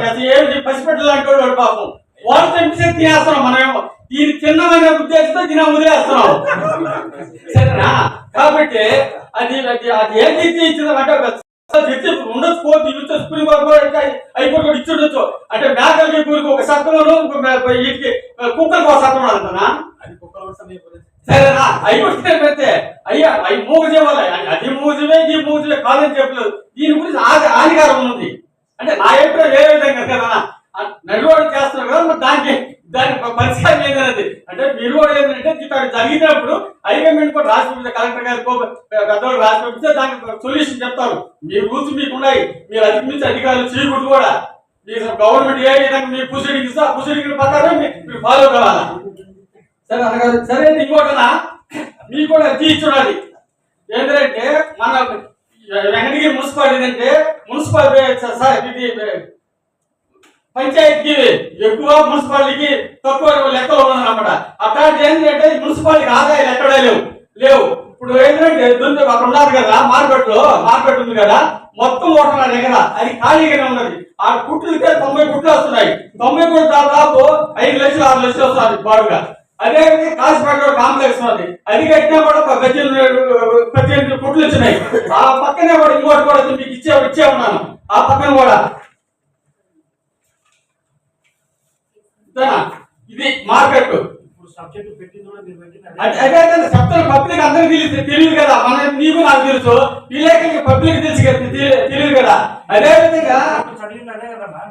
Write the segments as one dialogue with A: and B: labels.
A: చేస్తే ఏంటి? పసిపెట్టలు అంటే వాడు పాపం. వాళ్ళు తెప్పిస్తే తినేస్తున్నాం మనమేమో. దీని చిన్నమైన ఉద్దేశంతో దీని వదిలేస్తున్నాం. సరేనా? కాబట్టి అది అది ఏం తెచ్చి ఇచ్చిందంటే తెచ్చి ఉండొచ్చు పోతే ఇవ్వచ్చు స్కూల్ అయిపోయి ఇచ్చి ఉండొచ్చు. అంటే మేకలకి కూలికి ఒక సత్రంలో వీటికి కుక్కలకు ఒక
B: కోసం అయిపోతుంది.
A: సరేనా? పెడితే అయ్యా అవి మూగ చేయాలి అది మూజమే ఇది మూజమే కాదని చెప్పలేదు దీని గురించి ఆది హానికారం ఉంది అంటే నా అభిప్రాయం వేరే విధంగా కదా నడివాడు చేస్తున్నారు కదా మరి దానికి దాని పరిష్కారం ఏంటనేది అంటే మీరు కూడా ఏంటంటే ఇక్కడ జరిగినప్పుడు హైకమాండ్ కూడా రాసి పంపిస్తే కలెక్టర్ గారికి పెద్దవాళ్ళు రాసి పంపిస్తే దానికి సొల్యూషన్ చెప్తారు. మీ రూల్స్ మీకు ఉన్నాయి మీరు అధిగమించి అధికారులు చేయకూడదు కూడా మీకు గవర్నమెంట్ ఏ విధంగా మీ ప్రొసీడింగ్ ఇస్తే ఆ ప్రొసీడింగ్ ప్రకారం మీరు ఫాలో కావాలా? సరే అనగా సరే ఇంకోటనా? మీకు కూడా అర్జీ ఏంటంటే మన వెంకటగిరి మున్సిపాలిటీ అంటే మున్సిపాలిటీ సార్ ఇది పంచాయతీకి ఎక్కువ మున్సిపాలిటీకి తక్కువ లెక్కలు ఉన్నదన్నమాట. అట్లాంటి ఏంటంటే మున్సిపాలిటీకి ఆదాయాలు ఎక్కడా లేవు. లేవు. ఇప్పుడు ఏంటంటే దుంది అక్కడ ఉన్నారు కదా మార్కెట్లో మార్కెట్ ఉంది కదా మొత్తం ఓటర్ నా దగ్గర అది ఖాళీగానే ఉన్నది. ఆ కుట్లకే తొంభై కుట్లు వస్తున్నాయి. తొంభై కుట్లు దాదాపు ఐదు లక్షలు ఆరు లక్షలు వస్తుంది బాడుగా. అదే కాసిపేట కాంప్లెక్స్ ఉన్నది. అది కట్టినా కూడా ఒక పద్దెనిమిది పద్దెనిమిది కుట్లు వచ్చినాయి ఆ పక్కనే కూడా ఇంకోటి కూడా మీకు ఇచ్చే ఇచ్చే ఉన్నాను. ఆ పక్కన కూడా. ఇది మార్కెట్.
B: సబ్జెక్ట్ పెట్టింది కూడా మీరు పెట్టిన
A: అదే పబ్లిక్ అందరికి తెలియదు తెలియదు కదా. మన నీకు నాకు తెలుసు. విలేకరికి పబ్లిక్ తెలుసు తెలియదు కదా. అదే విధంగా
B: చదివింది అదే కదమ్మా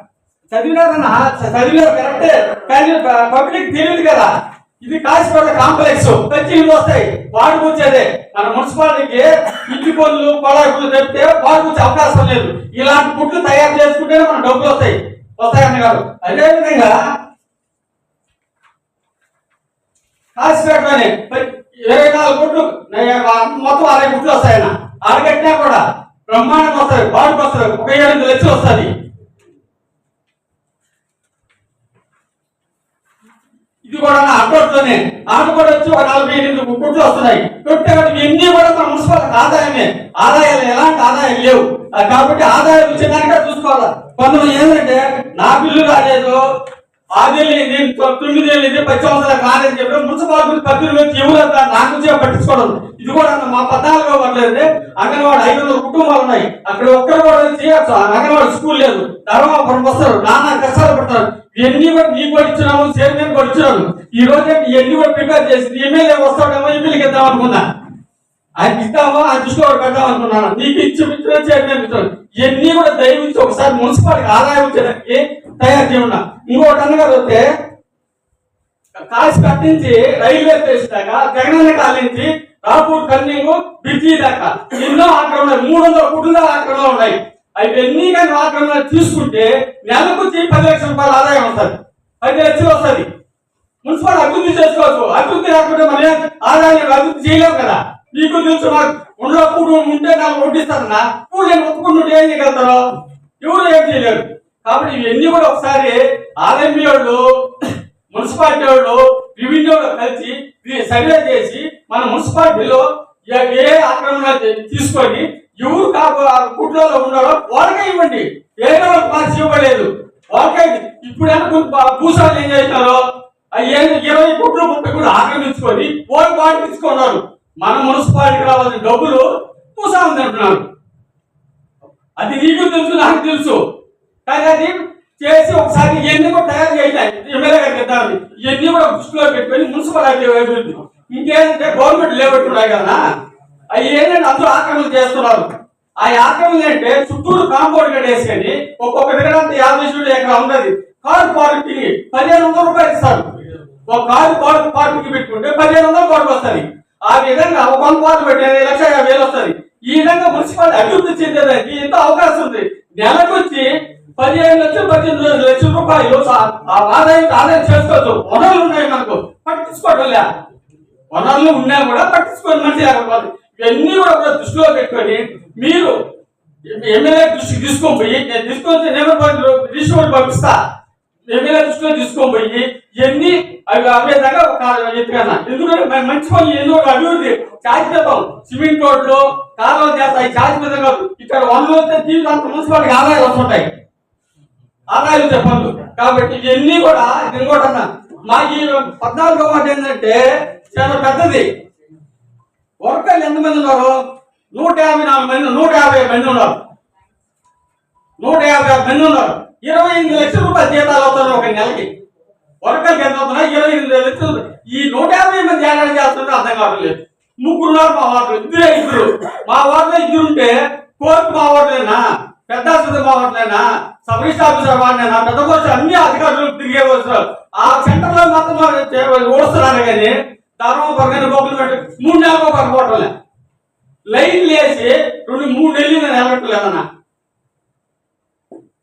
A: చదివినారన్నా? చదివినారు కరెక్టే. కానీ పబ్లిక్ తెలియదు కదా. ఇది కాసిపేట కాంప్లెక్స్. ఇల్లు వస్తాయి. వాడికి వచ్చేదే. మన మున్సిపాలిటీకి ఇంటి పనులు కొడాకులు చెప్తే వాడికి వచ్చే అవకాశం లేదు. ఇలాంటి పుట్లు తయారు చేసుకుంటేనే మన డబ్బులు వస్తాయి. వస్తాయన్న గారు అదే విధంగా ఇరవై నాలుగు గుట్లు మొత్తం అరవై గుట్లు వస్తాయన్న. అరగట్టినా కూడా. బ్రహ్మాండంగా వస్తుంది వాడికి వస్తారు ఒక ఏడు లక్షలు వస్తుంది. ఇది కూడా నా అడ్డోట్లోనే ఆట కూడా వచ్చి ఒక నలభై ఎనిమిది గుట్లు వస్తున్నాయి. కొట్టే ఇవన్నీ కూడా మన ఆదాయమే. ఆదాయాలు ఎలాంటి ఆదాయం లేవు. కాబట్టి ఆదాయం వచ్చేదానికే చూసుకోవాలి. కొంతమంది ఏంటంటే నా బిల్లు రాలేదు ఆదేళ్ళు నేను తొమ్మిది ఏళ్ళు ఇది పది సంవత్సరాలు కాదని చెప్పి మున్సిపాలిటీ పద్దెనిమిది వేలు ఎవరు నా పట్టించుకోవడం. ఇది కూడా మా పద్నాలుగో పడలేదు అంగన్వాడి ఐదు వందల కుటుంబాలు ఉన్నాయి. అక్కడ ఒక్కరు కూడా చేయొచ్చు. ఆ అంగన్వాడి స్కూల్ లేదు. ధర్మాపురం వస్తారు. నానా కష్టాలు పడతారు. ఇవన్నీ కూడా నీకు కూడా చైర్మన్ కూడా ఈ రోజు ఇవన్నీ కూడా ప్రిపేర్ చేసి ఎమ్మెల్యే వస్తాడేమో ఎమ్మెల్యేకి ఇద్దాం అనుకున్నా. ఆయన ఇద్దామో? ఆ దృష్టిలో పెడదాం అనుకున్నాను. నీకు ఇచ్చి మిత్రులు చైర్మన్ మిత్రులు. ఇవన్నీ కూడా దయవించి ఒకసారి మున్సిపాలిటీ ఆదాయం వచ్చేదానికి తయారు చేయమన్నా. ఇంకోటి అన్నగారు వస్తే కాశీ కట్టించి రైల్వే స్టేషన్ దాకా జగనన్న కాలనీ నుంచి రాపూర్ కన్నింగ్ బ్రిడ్జి దాకా ఎన్నో ఆక్రమణలు మూడు వందల కుటుంబాల ఆక్రమణలు ఉన్నాయి. అవన్నీ కానీ ఆక్రమణ తీసుకుంటే నెలకు పది లక్షల రూపాయల ఆదాయం వస్తుంది. పది లక్షలు వస్తుంది. మున్సిపల్ అభివృద్ధి చేసుకోవచ్చు. అభివృద్ధి లేకపోతే మన ఆదాయాన్ని అభివృద్ధి చేయలేము కదా. మీకు తెలుసు మాకు ఉండలో కూడు ఉంటే నాకు వడ్డిస్తారన్నా. కూడు నేను ఒప్పుకుంటుంటే ఏం చేయగలుగుతారో? ఎవరు ఏం చేయలేరు? కాబట్టి ఇవన్నీ కూడా ఒకసారి ఆర్ఎంబి వాళ్ళు మున్సిపాలిటీ వాళ్ళు రెవెన్యూ వాళ్ళు కలిసి సర్వే చేసి మన మున్సిపాలిటీలో ఏ- ఆక్రమణ తీసుకొని ఎవరు కాపు కుట్లలో ఉన్నారో వాళ్ళకే ఇవ్వండి. ఏదో పాస్ ఇవ్వలేదు. వాళ్ళకే ఇప్పుడు భూసాలు ఏం చేస్తారో ఇరవై కోట్లు ముప్పై కూడా ఆక్రమించుకొని వాళ్ళు పాటించుకున్నారు మన మున్సిపాలిటీకి రావాల్సిన డబ్బులు భూసా ఉంది అది నీకు తెలుసు నాకు తెలుసు. కానీ అది చేసి ఒకసారి ఇవన్నీ కూడా తయారు చేయాలి. ఎమ్మెల్యే గారికి ఇద్దామని ఇవన్నీ కూడా దృష్టిలో పెట్టుకొని మున్సిపాలిటీ అభివృద్ధి ఇంకేంటంటే గవర్నమెంట్ లేబెట్టున్నాయి ఉన్నాయి కదా. అవి ఏంటంటే అందరూ ఆక్రమణ చేస్తున్నారు. ఆ ఆక్రమణ అంటే చుట్టూరు కాంపౌండ్ కట్టేసుకొని ఒక్కొక్క దగ్గర అంతా యాభై చూడు ఎక్కడ ఉన్నది కారు పార్కింగ్ పదిహేను వందల రూపాయలు ఇస్తారు. ఒక కారు పార్క్ పార్కింగ్ పెట్టుకుంటే పదిహేను వందల కోట్లు వస్తుంది. ఆ విధంగా ఒక వంద కోట్లు పెట్టి లక్ష యాభై వేలు వస్తుంది. ఈ విధంగా మున్సిపాలిటీ అభివృద్ధి చెందేదానికి ఎంతో అవకాశం ఉంది. నెలకు వచ్చి పదిహేను లక్షలు పద్దెనిమిది లక్షల రూపాయలు ఆ ఆదాయం ఆదాయం చేసుకోవచ్చు. వనరులు ఉన్నాయి మనకు. పట్టించుకోవడం లే వనరులు ఉన్నా కూడా పట్టించుకోని మంచి లేకపోతే. ఇవన్నీ కూడా దృష్టిలో పెట్టుకొని మీరు ఎమ్మెల్యే దృష్టికి తీసుకొని పోయి నేను తీసుకొని నేను రిజిస్టర్ పంపిస్తా. ఎమ్మెల్యే దృష్టిలో తీసుకొని పోయి ఎన్ని అవి అవే దాకా ఒక ఎత్తుకన్నా. ఎందుకంటే మంచి పనులు ఎందుకు అభివృద్ధి. చాచిపెద్దాం సిమెంట్ రోడ్లు కాలువలు చేస్తాయి చాచిపెద్దం కాదు ఇక్కడ వనరులు వస్తే జీవితాంత మున్సిపాలిటీ ఆదాయాలు వస్తుంటాయి. ఆదాయాలు చెప్పండు. కాబట్టి ఇవన్నీ కూడా ఇది కూడా అన్నా. మా ఈ పద్నాలుగో మాట ఏంటంటే చాలా పెద్దది. వర్కర్లు ఎంతమంది ఉన్నారు? నూట యాభై నాలుగు మంది నూట యాభై మంది ఉన్నారు. నూట యాభై ఆరు మంది ఉన్నారు. ఇరవై ఎనిమిది లక్షల రూపాయలు జీతాలు అవుతారు ఒక నెలకి. వర్కర్కి ఎంత అవుతున్నాయి? ఇరవై ఎనిమిది లక్షలు ఈ నూట యాభై మంది ఏడాది చేస్తుంటే అర్థం కావట్లేదు లేదు. ముగ్గురు మా వార్డు ఇద్దరే ఇద్దరు. మా వార్డులో ఇద్దరు ఉంటే కోర్టు మా వార్డులేనా? పెద్ద ఆసుపత్రి మా సబ్ రిజిస్టర్ ఆఫీసర్ పెద్ద కోసం అన్ని అధికారులు తిరిగే వస్తున్నారు ఆ సెంటర్లో మొత్తం ఓడుస్తున్నారు కానీ ధర్మపరమైన గోపులు పెట్టి మూడు నెలలు ఒక పోవటం లైన్ లేచి రెండు మూడు నెలలు నేను నిలబెట్టలేదన్నా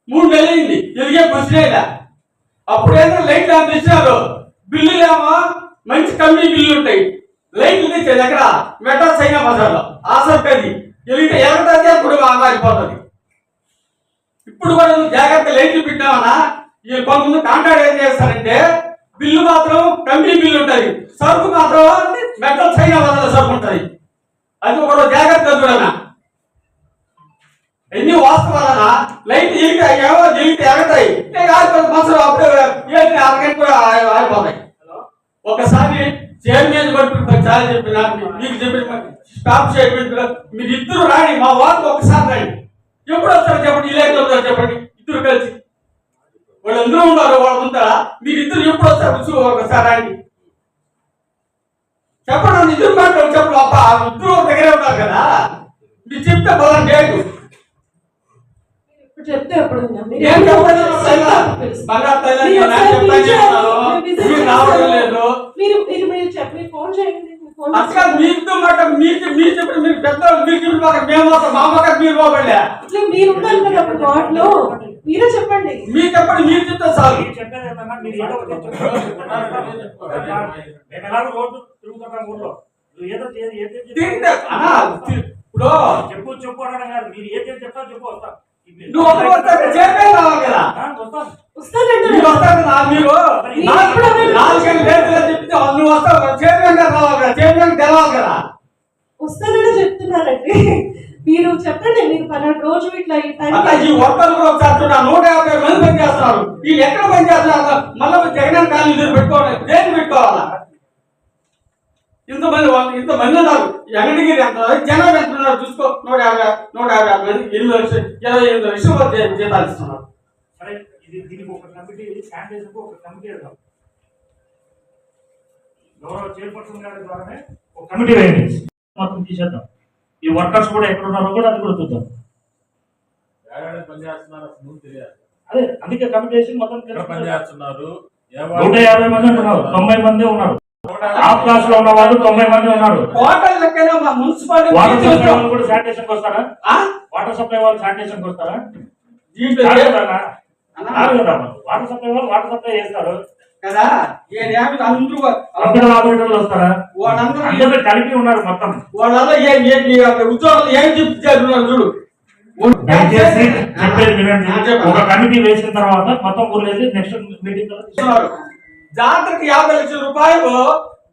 A: మూడు నెలలు అయింది. ఎదిగే బస్సులేదా అప్పుడు లైట్ ఆన్ తెచ్చినారు బిల్లులు ఏమో మంచి కంపెనీ బిల్లులు ఉంటాయి. లైట్లు తెచ్చేది ఎక్కడ? మెట్రో సైనా బజార్లో ఆసర్కది ఎలిగితే ఎలగదే అప్పుడు ఆగిపోతుంది. ఇప్పుడు కూడా నువ్వు జాగ్రత్త లైట్లు పెట్టామన్నా ఈ కొంతమంది కాంట్రాక్ట్ ఏం చేస్తారంటే బిల్లు మాత్రం కంపెనీ బిల్లు ఉంటుంది. సరుకు మాత్రం మెట్రో చైనా బజార్లో సరుకు ఉంటుంది. అది ఒక జాగ్రత్త చూడనా? ఎన్ని వాస్తవాలనా? లైట్ ఎగితాయి ఏమో ఎగితే ఎగతాయి మనసులో అప్పుడే అరగంట ఆగిపోతాయి. ఒకసారి చైర్మన్ పట్టుకుంటే చాలా చెప్పిన మీకు చెప్పిన స్టాప్ చేయబెట్టు మీరు ఇద్దరు రాని మా వాళ్ళు ఒకసారి రాని ఎప్పుడు వస్తారు చెప్పండి? ఇలాంటి వస్తారు చెప్పండి. ఇద్దరు కలిసి. వాళ్ళందరూ ఉన్నారు? వాళ్ళ ముందర మీరు ఇద్దరు ఎప్పుడు వస్తారు? ఒకసారి రాండి చెప్పండి నిజం మాట్లాడు చెప్పు అప్ప ఇద్దరు దగ్గరే ఉన్నారు కదా. మీరు చెప్తే బలం డేటు
C: చెప్తే ఎప్పుడు
A: చెప్పలేదు. బంగారు తల్లి రావడం. లేదు.
C: మీరు మీరు మీరు చెప్పి ఫోన్ చేయండి.
A: అసలు. మీతో మాట మీరు మీరు చెప్పిన మీరు పెద్ద మీరు చెప్పిన మాట మేము మా మాట మీరు పోబడలే
C: ఇట్లా మీరు ఉన్నారు కదా అప్పుడు వార్డులో మీరే చెప్పండి.
A: మీరు చెప్పండి మీరు చెప్తే చాలు
B: మీరు చెప్పేది ఏంటన్నా మీరు ఏదో ఒకటి చెప్తున్నారు. మేము ఎలాగో రోడ్డు తిరుగుతున్నాం ఊళ్ళో నువ్వు ఏదో చేసి ఏదో
A: తిరిగితే అన్నా తి- ఇప్పుడు
B: చెప్పు చెప్పు అనడం కాదు. మీరు ఏదో చెప్తావు చెప్పు వస్తా.
A: నువ్వు ఒక రావాలి కదా.
B: ఆ, వస్తాను
C: వస్తానండి.
A: మీరు వస్తారు కదా మీరు నాలుగు- నాలుగైదు లేదుగా చెప్తే నువ్వు వస్తావు చైర్మన్ గారు రావాలి కదా. చైర్మన్ తెలవాలి కదా.
C: వస్తానని చెప్తున్నారండి. మీరు చెప్పండి మీరు పన్నెండు రోజు ఇట్లా ఈ టైం
A: నూట యాభై మంది పని చేస్తున్నారు. వీళ్ళు ఎక్కడ పని చేస్తున్నారు? మళ్ళీ జగన్ కాలేజీ పెట్టుకోవాలి. దేని పెట్టుకోవాలా? ఇంతమంది వాళ్ళు ఇంతమంది ఉన్నారు. వెంకటగిరి ఎంత ఉన్నారు? జనం ఎంత ఉన్నారు? చూసుకో నూట యాభై నూట యాభై ఆరు మంది ఎనిమిది లక్షలు ఇరవై ఎనిమిది లక్షలు జీతాలు ఇస్తున్నారు.
B: సరే ఇది దీనికి ఒక కమిటీ శానిటైజర్కి ఒక కమిటీ వేద్దాం గౌరవ చైర్పర్సన్ గారి ద్వారానే ఒక కమిటీ వేయండి. మొత్తం తీసేద్దాం. ఈ వర్కర్స్ కూడా ఎక్కడ ఉన్నారో కూడా అది కూడా చూద్దాం. అదే అందుకే కమిటీ వేసి మొత్తం
D: ఎక్కడ పని
B: తెలుసుకుందాం.
D: చేస్తున్నారు? ఏ
B: నూట యాభై మంది ఉన్నారు తొంభై మంది ఉన్నారు. టాప్ క్లాస్లో ఉన్న వాళ్ళు తొంభై మంది ఉన్నారు. వాటర్ సప్లై వాళ్ళు కూడా శానిటేషన్ వస్తారా
A: ఆ?
B: వాటర్ సప్లై వాళ్ళు శానిటేషన్ వస్తారా కాదు కదా. వాటర్ సప్లై వాళ్ళు వాటర్ సప్లై చేస్తారు.
A: కదా? ఏ అందరూ
B: కంప్యూటర్ ఆపరేటర్లు వస్తారా?
A: వాళ్ళందరూ
B: అందరూ కలిపి ఉన్నారు మొత్తం.
A: వాళ్ళ ఏం ఉద్యోగాలు ఏం చెప్తారు చూడు?
B: దయచేసి చెప్పేది వినండి.
A: ఆ, చెప్పండి.
B: ఒక కమిటీ వేసిన తర్వాత మొత్తం ఊర్లేసి నెక్స్ట్ మీటింగ్.
A: జాతరకి యాభై లక్షల రూపాయలు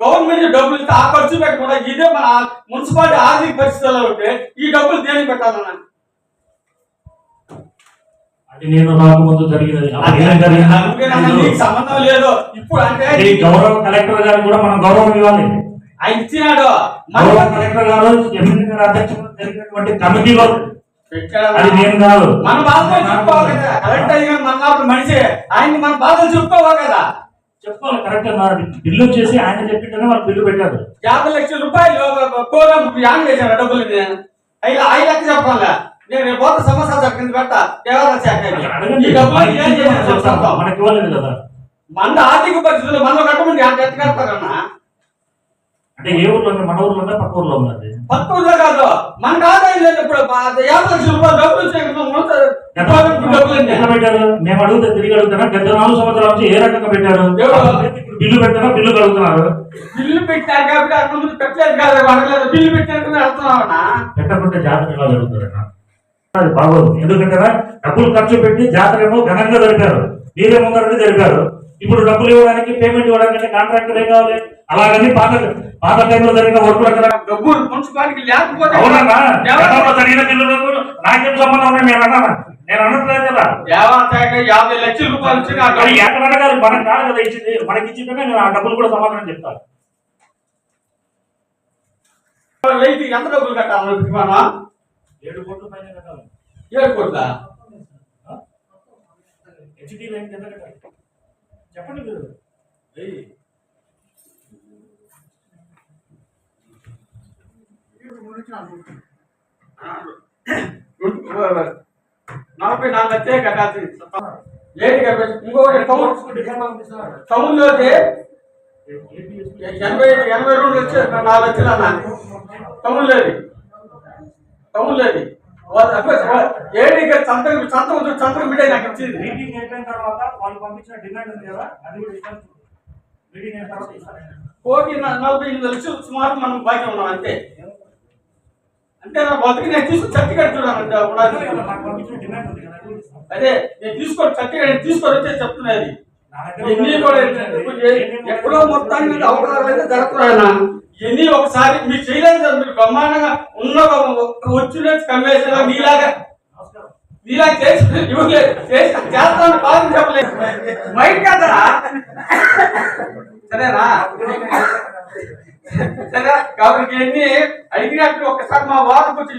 A: గవర్నమెంట్ డబ్బులు ఇస్తే ఆ ఖర్చు పెట్టకుండా ఇదే మన మున్సిపాలిటీ ఆర్థిక పరిస్థితుల్లో ఉంటే ఈ డబ్బులు దేనికి పెట్టాలన్నా?
B: అది నేను రాకముందు జరిగినది.
A: సంబంధం లేదు. ఇప్పుడు అంటే
B: గౌరవ కలెక్టర్ గారికి కూడా మనం గౌరవం ఇవ్వాలి.
A: ఇచ్చినాడు.
B: గౌరవ కలెక్టర్ గారు ఎమ్మెల్యే గారు జరిగినటువంటి కమిటీలో. అది నేను కాదు.
A: మన బాధలు చెప్పుకోవాలి కదా. కలెక్టర్ అయ్యి మన మనిషి. ఆయన మన బాధలు చెప్పుకోవాలి కదా.
B: చెప్పుకోవాలి కరెక్ట్ బిల్లు చేసి ఆయన చెప్పింటేనే వాళ్ళు బిల్లు పెట్టారు.
A: యాభై లక్షల రూపాయలు కోరం యాన్ చేశాను డబ్బులు అయి అయి లెక్క చెప్పాలా. నేను రేపు పోతే సమస్య పెట్ట శాఖ ఈ డబ్బులు
B: మనకి
A: ఏం చేయాలి
B: ఇవ్వలేదు కదా.
A: మన ఆర్థిక పరిస్థితులు మనం కట్టమంటే ఎంత కడతారన్నా?
B: అంటే ఏ ఊర్లో ఉంది? మన ఊర్లో ఉందా పక్క ఊర్లో ఉన్నది.
A: పక్క ఊళ్ళో కాదు. మనకు ఆదాయం లేదు ఇప్పుడు. మా- యాభై లక్షల రూపాయలు డబ్బులు వచ్చాయి. మనం మొత్తం డబ్బులు
B: ఎట్లా
A: ఉన్నాయి.
B: పెట్టారు? మేము అడిగితే తిరిగి అడుగుతున్నా. గత నాలుగు సంవత్సరాల నుంచి ఏ రకంగా పెట్టారు?
A: ఎవరు?
B: ఇప్పుడు బిల్లు పెట్టారా? బిల్లు కడుగుతున్నారు.
A: బిల్లు పెట్టారు కాబట్టి అక్కడ ముందు పెట్టలేదు కాదు. అడగలేదు బిల్లు పెట్టినట్టు వెళ్తున్నామన్నా
B: పెట్టకుంటే జాతర ఎలా జరుగుతుందన్న? అది బాగోదు. ఎందుకంటే డబ్బులు ఖర్చు పెట్టి జాతర ఏమో ఘనంగా జరిపారు. మీరే ముందరంటే జరిపారు. ఇప్పుడు డబ్బులు ఇవ్వడానికి పేమెంట్ ఇవ్వడానికి కాంట్రాక్టర్ ఏం కావాలి? అలాగని పాత పాత టైంలో జరిగిన వర్కులు అక్కడ.
A: డబ్బులు మున్సిపాలిటీకి లేకపోతే
B: జరిగిన బిల్లులకు నాకేం సంబంధం ఉన్నాయి? నేను అన్నాను? నేను అనట్లేదు కదా.
A: యాభై లక్షల రూపాయలు
B: ఎక్కడ అడగాలి? మనకు కాదు కదా ఇచ్చింది. మనకి ఇచ్చిందంటే నేను ఆ డబ్బులు కూడా సమాధానం చెప్తాను.
A: ఎంత డబ్బులు కట్టాలి?
B: ఏడు కోట్ల పైన కట్టాలి
A: ఏడు కోట్ల
B: హెచ్డి లైన్ కింద కట్టాలి చెప్పండి మీరు
D: ఏయ్,
A: నలభై నాలుగు లక్షలే కట్టాల్సింది ఏంటి కదా ఇంకొకటి టౌన్లోకి ఎనభై ఎనభై రెండు లక్షలు నాలుగు లక్షలు అన్న టౌన్ లేదు టౌన్ లేదు ఏంటి ఇక్కడ సంతకం సంతకం సంతకం బిడ్డ నాకు ఇచ్చింది.
B: మీటింగ్ అయిపోయిన తర్వాత వాళ్ళు పంపించిన డిమాండ్ ఉంది కదా అది కూడా ఇస్తాను. మీటింగ్ అయిన తర్వాత ఇస్తాను.
A: కోటి నలభై ఎనిమిది లక్షలు సుమారు మనం బాకీ ఉన్నాం అంతే. అంటే నా బతికి నేను తీసుకొని సర్టిఫికేట్ చూడాలంటే
B: అది
A: నేను తీసుకొని సర్టిఫికేట్ నేను తీసుకొని వచ్చే చెప్తున్నది. ఎక్కడో మొత్తానికి అవకాశాలు అయితే జరుగుతున్నాయన్న ఎన్ని ఒకసారి మీరు చేయలేదు సార్ మీరు బ్రహ్మాండంగా ఉన్న ఒక వచ్చిన కమ్మేసిన మీలాగా
B: నమస్కారం
A: మీలా చేసి ఇవ్వలేదు చేసి చేస్తాను బాధ చెప్పలేదు. మైక్ కదా సరేనా సరే కాబట్టి ఎన్ని అడిగినట్టు ఒకసారి మా వారికి వచ్చి